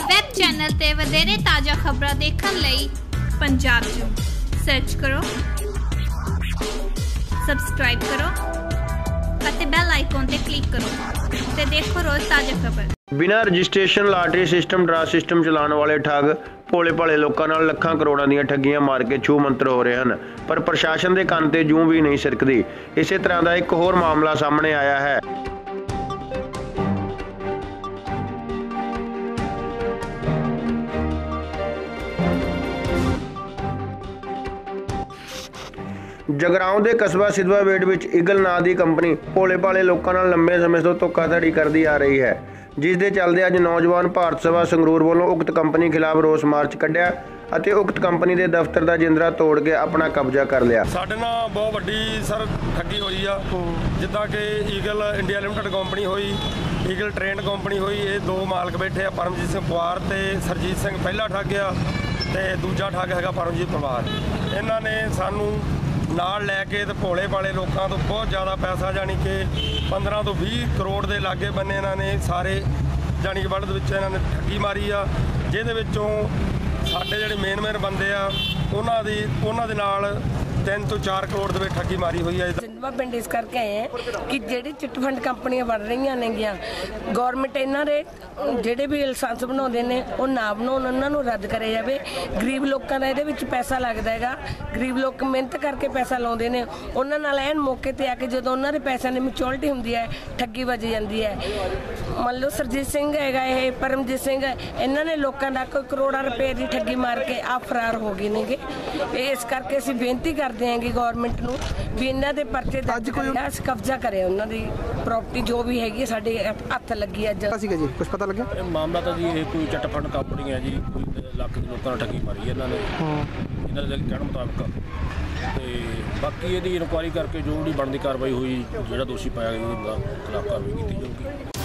Channel ਤੇ ਵਧੇਰੇ ਤਾਜ਼ਾ ਖਬਰਾਂ ਦੇਖਣ ਲਈ ਪੰਜਾਬ ਜੂ ਸਰਚ ਕਰੋ ਸਬਸਕ੍ਰਾਈਬ ਕਰੋ ਅਤੇ ਬੈਲ ਆਈਕਨ ਤੇ ਕਲਿੱਕ ਕਰੋ ਤੇ ਦੇਖੋ ਰੋਜ਼ ਤਾਜ਼ਾ ਖਬਰ। ਬਿਨਾਂ registration, lottery system draw system ਚਲਾਉਣ ਵਾਲੇ ਠੱਗ ਭੋਲੇ ਭਾਲੇ ਲੋਕਾਂ ਨਾਲ ਲੱਖਾਂ ਕਰੋੜਾਂ ਦੀਆਂ ਠੱਗੀਆਂ ਮਾਰ ਕੇ ਛੂ ਮੰਤਰ ਹੋ ਰਹੇ ਹਨ। ਪਰ ਪ੍ਰਸ਼ਾਸਨ ਦੇ ਕੰਨ ਤੇ ਜੂੰ ਵੀ ਨਹੀਂ ਸਰਕਦੀ। ਇਸੇ ਤਰ੍ਹਾਂ ਦਾ ਇੱਕ ਹੋਰ ਮਾਮਲਾ ਸਾਹਮਣੇ ਆਇਆ ਹੈ। ਜਗਰਾਉਂ ਦੇ ਕਸਬਾ ਸਿਦਵਾ ਵੇਟ ਵਿੱਚ ਈਗਲ ਨਾਂ ਦੀ ਕੰਪਨੀ ਭੋਲੇ ਭਾਲੇ ਲੋਕਾਂ ਨਾਲ ਲੰਬੇ ਸਮੇਂ ਤੋਂ ਧੋਖਾਧੜੀ ਕਰਦੀ ਆ ਰਹੀ ਹੈ। ਜਿਸ ਦੇ ਚੱਲਦੇ ਅੱਜ ਨੌਜਵਾਨ ਭਾਰਤ ਸਭਾ ਸੰਗਰੂਰ ਵੱਲੋਂ ਉਕਤ ਕੰਪਨੀ ਖਿਲਾਫ ਰੋਸ ਮਾਰਚ ਕੱਢਿਆ ਅਤੇ ਉਕਤ ਕੰਪਨੀ ਦੇ ਦਫ਼ਤਰ ਦਾ ਜਿੰਦਰਾ ਤੋੜ ਕੇ ਆਪਣਾ ਕਬਜ਼ਾ ਕਰ ਲਿਆ। ਸਾਡੇ ਨਾਲ ਬਹੁਤ ਵੱਡੀ ਸਰ ਠੱਗੀ ਹੋਈ ਆ। ਜਿੱਦਾਂ ਕਿ ਈਗਲ ਇੰਡੀਆ ਲਿਮਟਿਡ ਕੰਪਨੀ ਹੋਈ, ਈਗਲ ਟ੍ਰੇਨ ਕੰਪਨੀ ਹੋਈ, ਇਹ ਦੋ ਮਾਲਕ ਬੈਠੇ ਆ, ਪਰਮਜੀਤ ਸਿੰਘ ਪਵਾਰ ਤੇ ਸਰਜੀਤ ਸਿੰਘ ਪਹਿਲਾ ਠੱਗ ਆ ਤੇ ਦੂਜਾ ਠੱਗ ਹੈਗਾ ਪਰਮਜੀਤ ਪਵਾਰ। ਇਹਨਾਂ ਨੇ ਸਾਨੂੰ ਨਾਲ ਲੈ ਕੇ ਤੇ ਭੋਲੇ ਵਾਲੇ ਲੋਕਾਂ ਤੋਂ ਬਹੁਤ ਜ਼ਿਆਦਾ ਪੈਸਾ ਜਾਣੀ ਕਿ 15 ਤੋਂ 20 ਕਰੋੜ ਦੇ ਲਾਗੇ ਬੰਨੇ ਇਹਨਾਂ ਨੇ ਸਾਰੇ ਜਾਣੀ ਕਿ ਵਰਲਡ ਦੇ ਵਿੱਚ ਇਹਨਾਂ ਨੇ ਠੱਗੀ ਮਾਰੀ ਆ, ਜਿਹਦੇ ਵਿੱਚੋਂ ਸਾਡੇ ਜਿਹੜੇ ਮੇਨ ਮੇਨ ਬੰਦੇ ਆ, ਉਹਨਾਂ ਦੀ ਉਹਨਾਂ ਦੇ ਨਾਲ 3 ਤੋਂ 4 ਕਰੋੜ ਦੇ ਵਿੱਚ ਠੱਗੀ ਮਾਰੀ ਹੋਈ ਹੈ ਸਿੰਧਵਾ ਪਿੰਡ ਇਸ ਕਰਕੇ ਆਏ ਹੈ ਕਿ ਜਿਹੜੀ ਚਿੱਟ ਫੰਡ ਕੰਪਨੀਆਂ ਬਣ ਰਹੀਆਂ ਨੇਗੀਆਂ ਗਵਰਨਮੈਂਟ ਇਹਨਾਂ ਦੇ ਜਿਹੜੇ ਵੀ ਲਾਇਸੈਂਸ ਬਣਾਉਂਦੇ ਨੇ, ਉਹ ਨਾ ਬਣਾਉਣ, ਉਹਨਾਂ ਨੂੰ ਰੱਦ ਕਰਿਆ ਜਾਵੇ। ਗਰੀਬ ਲੋਕਾਂ ਦਾ ਇਹਦੇ ਵਿੱਚ ਪੈਸਾ ਲੱਗਦਾ ਹੈਗਾ। ਗਰੀਬ ਲੋਕ ਮਿਹਨਤ ਕਰਕੇ ਪੈਸਾ ਲਾਉਂਦੇ ਨੇ। ਉਹਨਾਂ ਨਾਲ ਐਨ ਮੌਕੇ ਤੇ ਆ ਕੇ ਜਦੋਂ ਉਹਨਾਂ ਦੇ ਪੈਸਿਆਂ ਦੀ ਮੈਚੁਰਿਟੀ ਹੁੰਦੀ ਹੈ, ਠੱਗੀ ਵੱਜ ਜਾਂਦੀ ਹੈ। ਮੰਨ ਲਓ ਸਰਜੀਤ ਸਿੰਘ ਹੈਗਾ ਇਹ, ਪਰਮਜੀਤ ਸਿੰਘ, ਇਹਨਾਂ ਨੇ ਲੋਕਾਂ ਦਾ ਕੋਈ ਕਰੋੜਾਂ ਰੁਪਏ ਦੀ ਠੱਗੀ ਮਾਰ ਕੇ ਆ ਫਰਾਰ ਹੋ ਗਏ ਨੇਗੇ। ਇਸ ਕਰਕੇ ਅਸੀਂ ਬੇਨਤੀ ਕਰਦੇ ਹਾਂ ਕਿ ਗਵਰਨਮੈਂਟ ਨੂੰ ਵੀ ਇਹਨਾਂ ਦੇ ਪਰਚੇ ਦਰਜ ਕਰਿਆ ਅਸੀਂ ਕਬਜ਼ਾ ਕਰਿਆ ਉਹਨਾਂ ਦੀ ਪ੍ਰਾਪਰਟੀ ਜੋ ਵੀ ਹੈਗੀ ਹੈ ਸਾਡੇ ਹੱਥ ਲੱਗੀ ਅੱਜ। ਸੀਗਾ ਜੀ ਕੁਝ ਪਤਾ ਲੱਗਿਆ? ਇਹ ਮਾਮਲਾ ਤਾਂ ਜੀ ਇਹ ਕੋਈ ਚਿੱਟ ਫੰਡ ਕੰਪਨੀ ਹੈ ਜੀ ਕੋਈ ਲੱਖ ਦੇ ਲੋਕਾਂ ਨਾਲ ਠੱਗੀ ਮਾਰੀ ਹੈ ਇਹਨਾਂ ਨੇ। ਇਹਨਾਂ ਦੇ ਕਹਿਣ ਮੁਤਾਬਕ। ਤੇ ਬਾਕੀ ਇਹਦੀ ਇਨਕੁਆਇਰੀ ਕਰਕੇ ਜੋ ਵੀ ਬਣਦੀ ਕਾਰਵਾਈ ਹੋਈ ਜਿਹੜਾ ਦੋਸ਼ੀ ਪਾਇਆ ਗਿਆ ਉਹਦਾ ਖਿਲਾਫ ਕਾਰਵਾਈ ਕੀਤੀ ਜਾਊਗੀ।